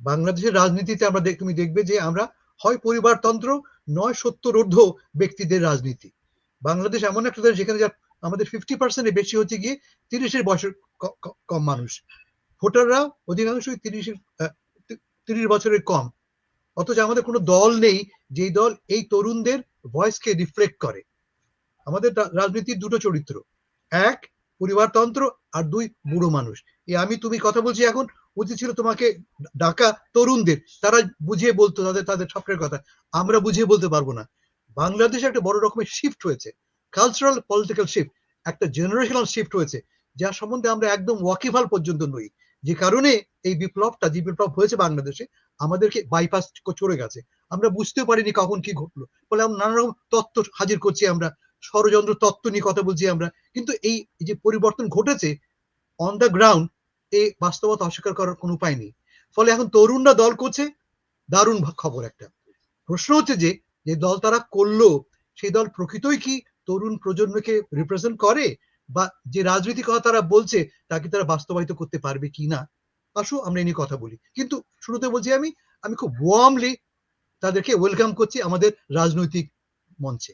বাংলাদেশের রাজনীতিতে আমরা তুমি দেখবে যে আমরা হয় পরিবারতন্ত্র, নয় সত্তরোর্ধ ব্যক্তিদের রাজনীতি। বাংলাদেশ এমন একটা দেশ যেখানে যা আমাদের ফিফটি পার্সেন্টের বেশি হচ্ছে গিয়ে তিরিশের বয়সের কম মানুষ। ভোটাররা অধিকাংশই তিরিশের তিরিশ বছরের কম। অথচ আমাদের কোনো দল নেই যেই দল এই তরুণদের ভয়েসকে রিফ্লেক্ট করে। আমাদের রাজনীতির দুটো চরিত্র। এক, পরিবারতন্ত্র, আর দুই, বুড়ো মানুষ। এই আমি তুমি কথা বলছি এখন উচিত ছিল তোমাকে ডাকা তরুণদের, তারা বুঝিয়ে বলতো তাদের তাদের স্বপ্নের কথা। আমরা বুঝিয়ে বলতে পারব না। বাংলাদেশে একটা বড় রকমের শিফট হয়েছে। কালচারাল পলিটিক্যাল শিফট একটা জেনারেশনাল শিফট হয়েছে, যার সম্বন্ধে আমরা একদম ওয়াকিফাল পর্যন্ত নই। যে কারণে এই বিপ্লবটা, যে বিপ্লব হয়েছে বাংলাদেশে, আমাদেরকে বাইপাস চলে গেছে। আমরা বুঝতেও পারিনি কখন কি ঘটলো। ফলে আমরা নানা রকম তত্ত্ব হাজির করছি আমরা, ষড়যন্ত্র তত্ত্ব নিয়ে কথা বলছি আমরা। কিন্তু এই যে পরিবর্তন ঘটেছে অন দ্য গ্রাউন্ড এই বাস্তবতা অস্বীকার করার কোনো উপায় নেই। ফলে এখন তরুণরা দল করছে, দারুণ খবর একটা। প্রশ্ন হচ্ছে যে যে দল তারা করল, সেই দল প্রকৃতই কি তরুণ প্রজন্মকে রিপ্রেজেন্ট করে? বা যে রাজনৈতিক কথা তারা বলছে তাকে তারা বাস্তবায়িত করতে পারবে কি না? আসো, আমরা এই নিয়ে কথা বলি। কিন্তু শুরুতে বলছি আমি আমি খুব ওয়ার্মলি তাদেরকে ওয়েলকাম করছি আমাদের রাজনৈতিক মঞ্চে।